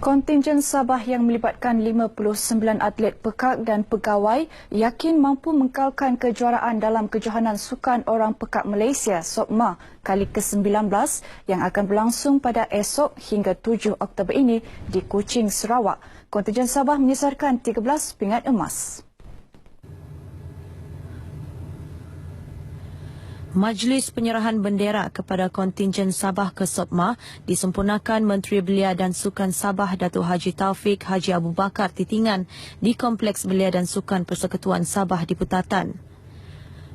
Kontingen Sabah yang melibatkan 59 atlet pekak dan pegawai yakin mampu mengkalkan kejuaraan dalam kejohanan sukan orang pekak Malaysia SOPMA kali ke-19 yang akan berlangsung pada esok hingga 7 Oktober ini di Kuching, Sarawak. Kontingen Sabah menyesarkan 13 pingat emas. Majlis penyerahan bendera kepada kontingen Sabah ke Sopma disempurnakan Menteri Belia dan Sukan Sabah Datuk Haji Taufik Haji Abu Bakar Titingan di Kompleks Belia dan Sukan Persekutuan Sabah di Putatan.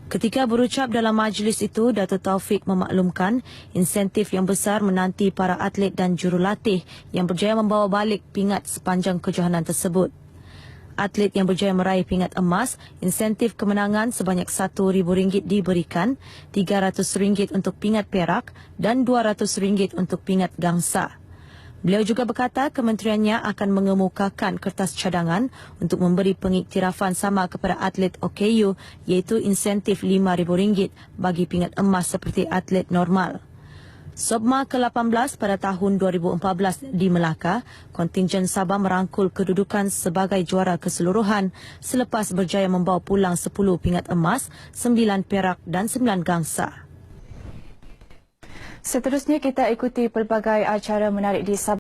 Ketika berucap dalam majlis itu, Datuk Taufik memaklumkan insentif yang besar menanti para atlet dan jurulatih yang berjaya membawa balik pingat sepanjang kejohanan tersebut atlet yang berjaya meraih pingat emas, insentif kemenangan sebanyak RM1,000 diberikan, RM300 untuk pingat perak dan RM200 untuk pingat gangsa. Beliau juga berkata kementeriannya akan mengemukakan kertas cadangan untuk memberi pengiktirafan sama kepada atlet OKU iaitu insentif RM5,000 bagi pingat emas seperti atlet normal. Sobma ke-18 pada tahun 2014 di Melaka, kontingen Sabah merangkul kedudukan sebagai juara keseluruhan selepas berjaya membawa pulang 10 pingat emas, 9 perak dan 9 gangsa. Seterusnya kita ikuti pelbagai acara menarik di Sabah.